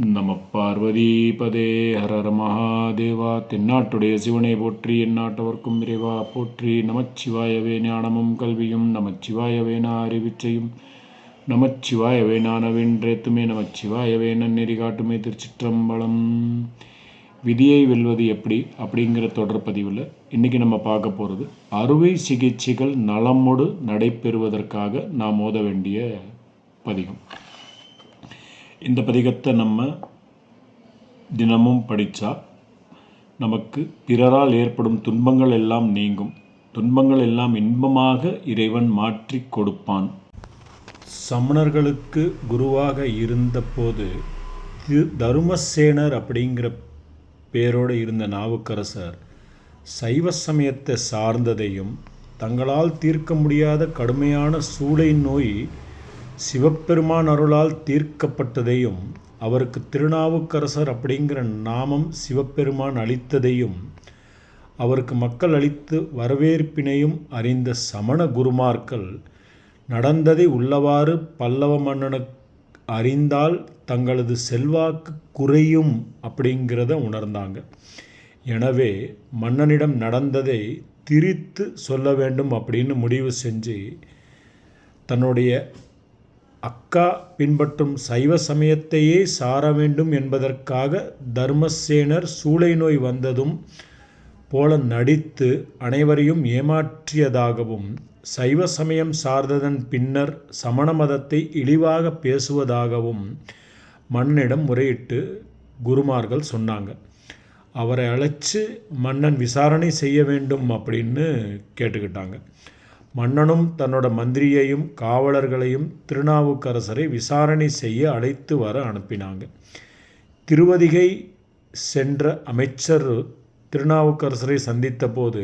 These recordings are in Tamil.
நம பார்வதிபதே ஹரர மகாதேவா. தென்னாட்டுடைய சிவனை போற்றி எந்நாட்டவர்க்கும் இறைவா போற்றி. நமச்சிவாயவே ஞானமும் கல்வியும் நமச்சிவாயவே நான் அறிவிச்சையும் நமச்சிவாயவே நானவென்றேத்துமே நமச்சிவாயவே நன்னெறி காட்டுமே திருச்சிற்றம்பலம். விதியை வெல்வது எப்படி? அப்படிங்கிற தொடர் பதிவில் இன்றைக்கி நம்ம பார்க்க போகிறது அறுவை சிகிச்சைகள் நலமோடு நடைபெறுவதற்காக நாம் ஓத வேண்டிய பதிகம். இந்த பதிகத்தை நம்ம தினமும் படித்தா நமக்கு பிறரால் ஏற்படும் துன்பங்கள் எல்லாம் நீங்கும். துன்பங்கள் எல்லாம் இன்பமாக இறைவன் மாற்றி கொடுப்பான். சமணர்களுக்கு குருவாக இருந்தபோது தருமசேனர் அப்படிங்கிற பேரோடு இருந்த நாவுக்கரசர் சைவ சமயத்தை சார்ந்ததையும் தங்களால் தீர்க்க முடியாத கடுமையான சூளை நோய் சிவபெருமான் அருளால் தீர்க்கப்பட்டதையும் அவருக்கு திருநாவுக்கரசர் அப்படிங்கிற நாமம் சிவபெருமான் அளித்ததையும் அவருக்கு மக்கள் அளித்து வரவேற்பினையும் அறிந்த சமண குருமார்கள் நடந்ததை உள்ளவாறு பல்லவ மன்னனுக்கு அறிந்தால் தங்களது செல்வாக்கு குறையும் அப்படிங்கிறத உணர்ந்தாங்க. எனவே மன்னனிடம் நடந்ததை திரித்து சொல்ல வேண்டும் அப்படின்னு முடிவு செஞ்சு தன்னுடைய அக்கா பின்பற்றும் சைவ சமயத்தையே சார வேண்டும் என்பதற்காக தர்மசேனர் சூளை நோய் வந்ததும் போல நடித்து அனைவரையும் ஏமாற்றியதாகவும் சைவ சமயம் சார்ந்ததன் பின்னர் சமண மதத்தை இழிவாக பேசுவதாகவும் மன்னனிடம் முறையிட்டு குருமார்கள் சொன்னாங்க. அவரை அழைச்சி மன்னன் விசாரணை செய்ய வேண்டும் அப்படின்னு கேட்டுக்கிட்டாங்க. மன்னனும் தன்னோட மந்திரியையும் காவலர்களையும் திருநாவுக்கரசரை விசாரணை செய்ய அழைத்து வர அனுப்பினாங்க. திருவதிகை சென்ற அமைச்சர் திருநாவுக்கரசரை சந்தித்த போது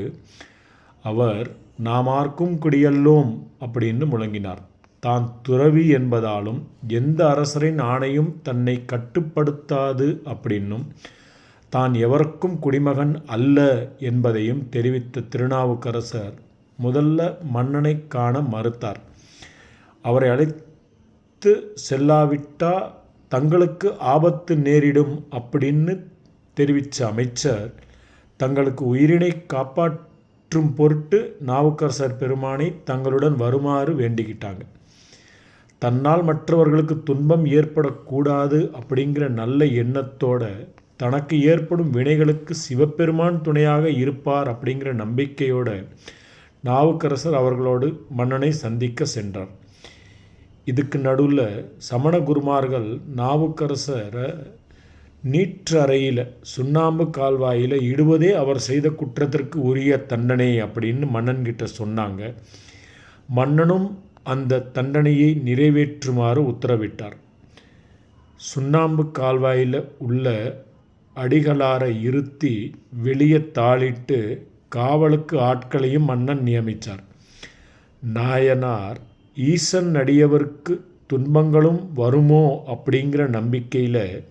அவர் நாமார்க்கும் குடியல்லோம் அப்படின்னு முழங்கினார். தான் துறவி என்பதாலும் எந்த அரசரின் ஆணையும் தன்னை கட்டுப்படுத்தாது அப்படின்னும் தான் எவருக்கும் குடிமகன் அல்ல என்பதையும் தெரிவித்த திருநாவுக்கரசர் முதல்ல மன்னனை காண மறுத்தார். அவரை அழைத்து செல்லாவிட்டா தங்களுக்கு ஆபத்து நேரிடும் அப்படின்னு தெரிவித்த அமைச்சர் தங்களுக்கு உயிரினை காப்பாற்றும் பொருட்டு நாவுக்கரசர் பெருமானை தங்களுடன் வருமாறு வேண்டிக்கிட்டாங்க. தன்னால் மற்றவர்களுக்கு துன்பம் ஏற்படக்கூடாது அப்படிங்கிற நல்ல எண்ணத்தோட தனக்கு ஏற்படும் வினைகளுக்கு சிவபெருமான் துணையாக இருப்பார் அப்படிங்கிற நம்பிக்கையோட நாவுக்கரசர் அவர்களோடு மன்னனை சந்திக்க சென்றார் இதுக்கு நடுவில் சமண குருமார்கள் நாவுக்கரசரை நீற்றறையில் சுண்ணாம்பு கால்வாயில் இடுவதே அவர் செய்த குற்றத்திற்கு உரிய தண்டனை அப்படின்னு மன்னன்கிட்ட சொன்னாங்க. மன்னனும் அந்த தண்டனையை நிறைவேற்றுமாறு உத்தரவிட்டார். சுண்ணாம்பு கால்வாயில் உள்ள அடிகளாரை இருத்தி வெளியே தாளிட்டு காவலுக்கு ஆட்களையும் மன்னன் நியமித்தார் நாயனார் ஈசன் அடியவருக்கு துன்பங்களும் வருமோ அப்படிங்கிற நம்பிக்கையில்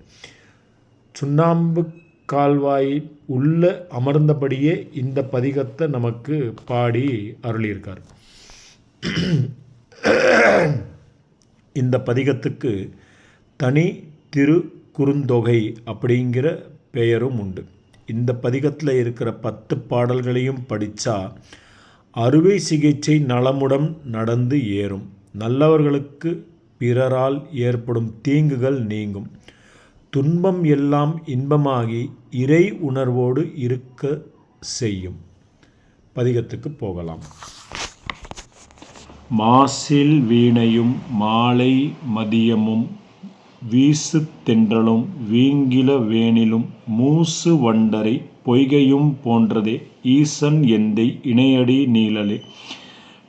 சுண்ணாம்பு கால்வாய் உள்ள அமர்ந்தபடியே இந்த பதிகத்தை நமக்கு பாடி அருளியிருக்கார். இந்த பதிகத்துக்கு தனி திரு குறுந்தொகை அப்படிங்கிற பெயரும் உண்டு. இந்த பதிகத்தில் இருக்கிற பத்து பாடல்களையும் படித்தா அறுவை சிகிச்சை நலமுடன் நடந்து ஏறும். நல்லவர்களுக்கு பிறரால் ஏற்படும் தீங்குகள் நீங்கும். துன்பம் எல்லாம் இன்பமாகி இறை உணர்வோடு இருக்க செய்யும். பதிகத்துக்கு போகலாம். மாசில் வீணையும் மாலை மதியமும் வீசு தென்றலும் வீங்கில வேனிலும் மூசு வண்டரை பொய்கையும் போன்றதே ஈசன் எந்தை இணையடி நீழலே.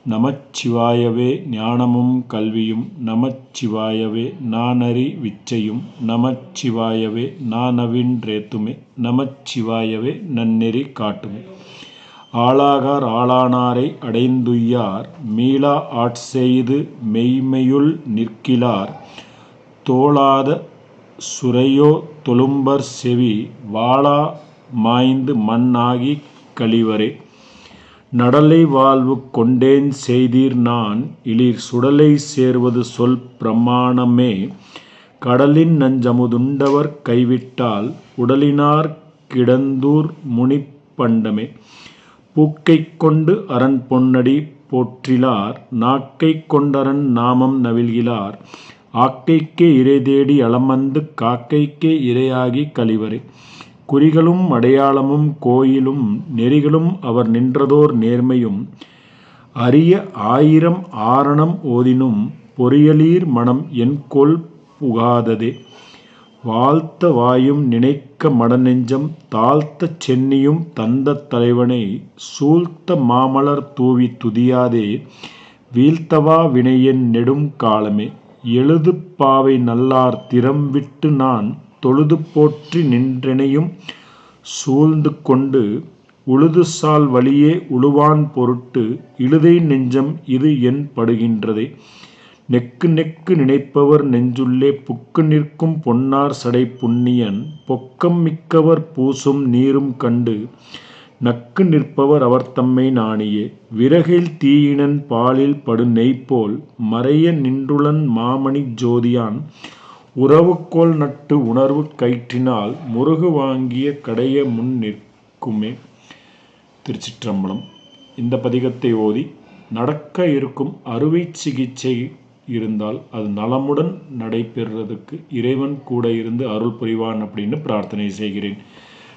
நமச்சிவாயவே ஞானமும் கல்வியும் நமச்சிவாயவே நானறி விச்சையும் நமச்சிவாயவே நானவின்றேத்துமே நமச்சிவாயவே நன்னெறி காட்டுமே. ஆளாகார் ஆளானாரை அடைந்துய்யார் மீளா ஆட்செய்து மெய்மையுள் நிற்கிலார். தோளாத சுரையோ தொழும்பர் செவி வாளா மாய்ந்து மண்ணாகி கழிவரே. நடலை வாழ்வு கொண்டேன் செய்தீர் நான் இளிர் சுடலை சேர்வது சொல் பிரமாணமே. கடலின் நஞ்சமுதுண்டவர் கைவிட்டால் உடலினார் கிடந்தூர் முனிப்பண்டமே பூக்கைக் கொண்டு அரண் பொன்னடி போற்றிலார் நாக்கைக் கொண்டரன் நாமம் நவில்கிறார் ஆக்கைக்கே இரை தேடி அலமந்து காக்கைக்கே இரையாகி கழிவரே. குறிகளும் அடையாளமும் கோயிலும் நெறிகளும் அவர் நின்றதோர் நேர்மையும். அரிய ஆயிரம் ஆரணம் ஓதினும் பொறியலீர் மனம் என் கொள் புகாததே. வாழ்த்த வாயும் நினைக்க மடநெஞ்சம் தாழ்த்த சென்னியும் தந்த தலைவனை சூழ்த்த மாமலர் தூவித் துதியாதே. வீழ்த்தவா வினையின் நெடும் காலமே. எழுதுப்பாவை நல்லார் திறம் விட்டு நான் தொழுது போற்றி நின்றெனையும் சூழ்ந்து கொண்டு உழுதுசால் வழியே உழுவான் பொருட்டு இழுதை நெஞ்சம் இது என் படுகின்றதே. நெக்கு நெக்கு நினைப்பவர் நெஞ்சுள்ளே புக்கு நிற்கும் பொன்னார் சடை புண்ணியன் பொக்கம் மிக்கவர் பூசும் நீரும் கண்டு நக்கு நிற்பவர் அவர்தம்மை நாணியே. விறகில் தீயினன் பாலில் படு நெய்ப்போல் மறைய நின்றுளன் மாமணி ஜோதியான். உறவுக்கோல் நட்டு உணர்வு கயிற்றினால் முருகு வாங்கிய கடைய முன் நிற்குமே. திருச்சிற்றம்பலம். இந்த பதிகத்தை ஓதி நடக்க இருக்கும் அறுவை சிகிச்சை இருந்தால் அது நலமுடன் நடைபெறுறதுக்கு இறைவன் கூட இருந்து அருள் புரிவான் அப்படின்னு பிரார்த்தனை செய்கிறேன்.